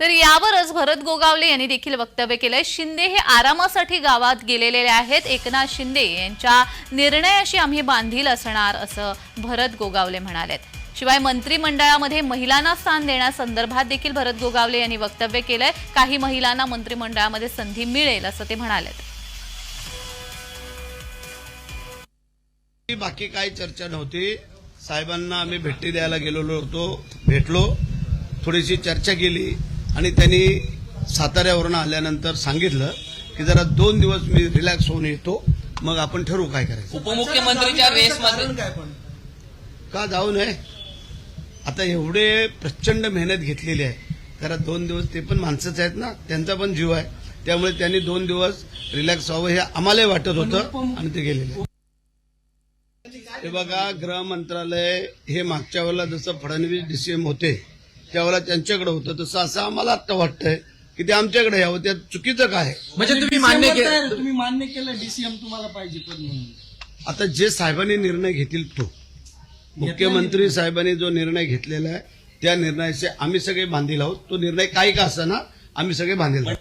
तर यावरच भरत गोगावले यांनी देखील वक्तव्य केलंय. शिंदे हे आरामासाठी गावात गेलेले आहेत. एकनाथ शिंदे यांच्या निर्णयाशी आम्ही बांधील असणार असं भरत गोगावले म्हणालेत. शिवाय मंत्रिमंडळामध्ये महिलांना स्थान देण्यासंदर्भात देखील भरत गोगावले यांनी वक्तव्य केलंय. काही महिलांना मंत्रिमंडळामध्ये संधी मिळेल असं ते म्हणालेत. बाकी काही चर्चा नव्हती. साहेबांना आम्ही भेटी द्यायला गेलेलो होतो. भेटलो. थोडीशी चर्चा केली. आणि त्यांनी साताऱ्यावरून आल्यानंतर सांगितलं की जरा दोन दिवस मी रिलॅक्स होऊन येतो मग आपण ठरवू काय करायचं. उपमुख्यमंत्रीच्या रेसमध्ये? काय पण? का जाऊ नये? आता एवढे प्रचंड मेहनत घेतलेली आहे. जरा दोन दिवस ते पण माणसंच आहेत ना त्यांचा पण जीव आहे. त्यामुळे त्यांनी दोन दिवस रिलॅक्स व्हावं हे आम्हालाही वाटत होतं आणि ते गेलेले हे बघा गृह मंत्रालय हे मागच्या वेळेला जसं फडणवीस डीसीएम होते त्यावेळेला त्यांच्याकडे होतं. तसं असं आम्हाला आता वाटतंय की ते आमच्याकडे यावं. त्यात चुकीचं काय आहे? म्हणजे तुम्ही मान्य केलं. तुम्ही मान्य केलं डीसीएम तुम्हाला पाहिजे पण म्हणून. आता जे साहेबांनी निर्णय घेतील तो. मुख्यमंत्री साहेबांनी जो निर्णय घेतलेला आहे त्या निर्णयाचे आम्ही सगळे बांधील आहोत. तो निर्णय काही का असताना आम्ही सगळे बांधील आहोत.